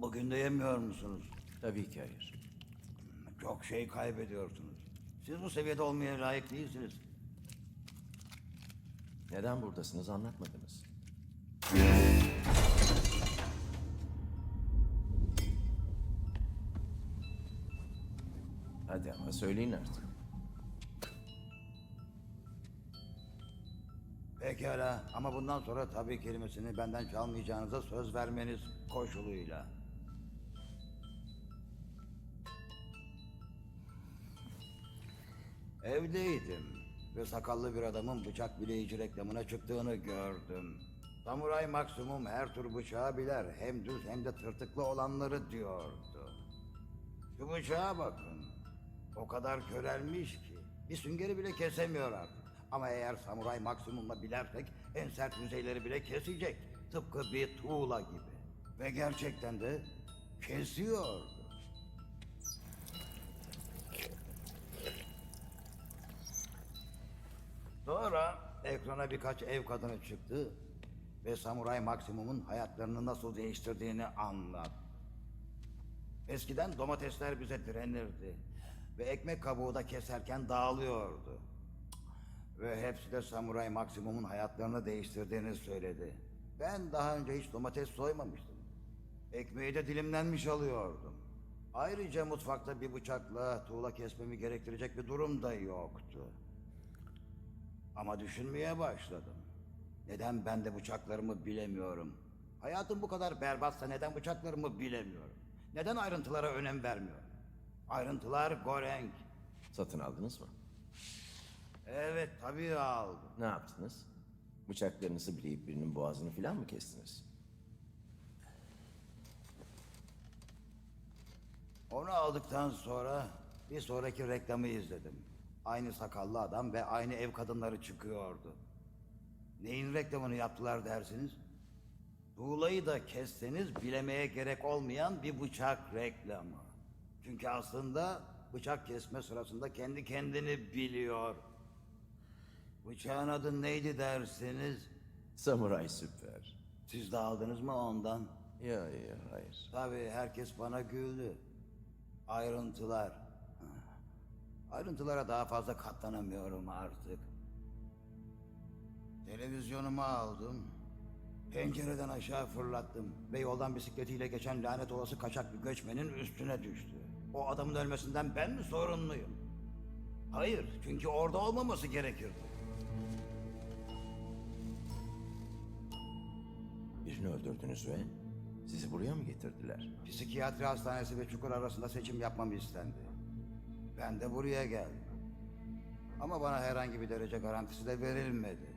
Bugün de yemiyor musunuz? Tabii ki hayır. Çok şey kaybediyorsunuz. Siz bu seviyede olmaya layık değilsiniz. Neden buradasınız anlatmadınız. Hadi ama söyleyin artık. Pekala ama bundan sonra tabii kelimesini benden çalmayacağınıza söz vermeniz koşuluyla. Evdeydim ve sakallı bir adamın bıçak bileyici reklamına çıktığını gördüm. Samuray maksimum her tür bıçağı biler. Hem düz hem de tırtıklı olanları diyordu. Şu bıçağa bakın. O kadar körelmiş ki bir süngeri bile kesemiyor artık. Ama eğer samuray maksimumla bilersek en sert yüzeyleri bile kesecek. Tıpkı bir tuğla gibi. Ve gerçekten de kesiyordu. Ekrana birkaç ev kadını çıktı ve Samuray Maksimum'un hayatlarını nasıl değiştirdiğini anlat. Eskiden domatesler bize direnirdi ve ekmek kabuğu da keserken dağılıyordu. Ve hepsi de Samuray Maksimum'un hayatlarını değiştirdiğini söyledi. Ben daha önce hiç domates soymamıştım. Ekmeği de dilimlenmiş alıyordum. Ayrıca mutfakta bir bıçakla tuğla kesmemi gerektirecek bir durum da yoktu. Ama düşünmeye başladım. Neden ben de bıçaklarımı bilemiyorum? Hayatım bu kadar berbatsa neden bıçaklarımı bilemiyorum? Neden ayrıntılara önem vermiyorum? Ayrıntılar Gorenk. Satın aldınız mı? Evet tabii aldım. Ne yaptınız? Bıçaklarınızı bileyip birinin boğazını falan mı kestiniz? Onu aldıktan sonra bir sonraki reklamı izledim. Aynı sakallı adam ve aynı ev kadınları çıkıyordu. Neyin reklamını yaptılar dersiniz? Tuğlayı da kesseniz bilemeye gerek olmayan bir bıçak reklamı. Çünkü aslında bıçak kesme sırasında kendi kendini biliyor. Bıçağın adı neydi dersiniz? Samuray süper. Siz de aldınız mı ondan? Ya ya hayır. Tabii herkes bana güldü. Ayrıntılar. Ayrıntılara daha fazla katlanamıyorum artık. Televizyonumu aldım. Pencereden aşağı fırlattım ve yoldan bisikletiyle geçen lanet olası kaçak bir göçmenin üstüne düştü. O adamın ölmesinden ben mi sorumluyum? Hayır, çünkü orada olmaması gerekirdi. Birini öldürdünüz ve sizi buraya mı getirdiler? Psikiyatri hastanesi ve çukur arasında seçim yapmam istendi. Ben de buraya geldim. Ama bana herhangi bir derece garantisi de verilmedi.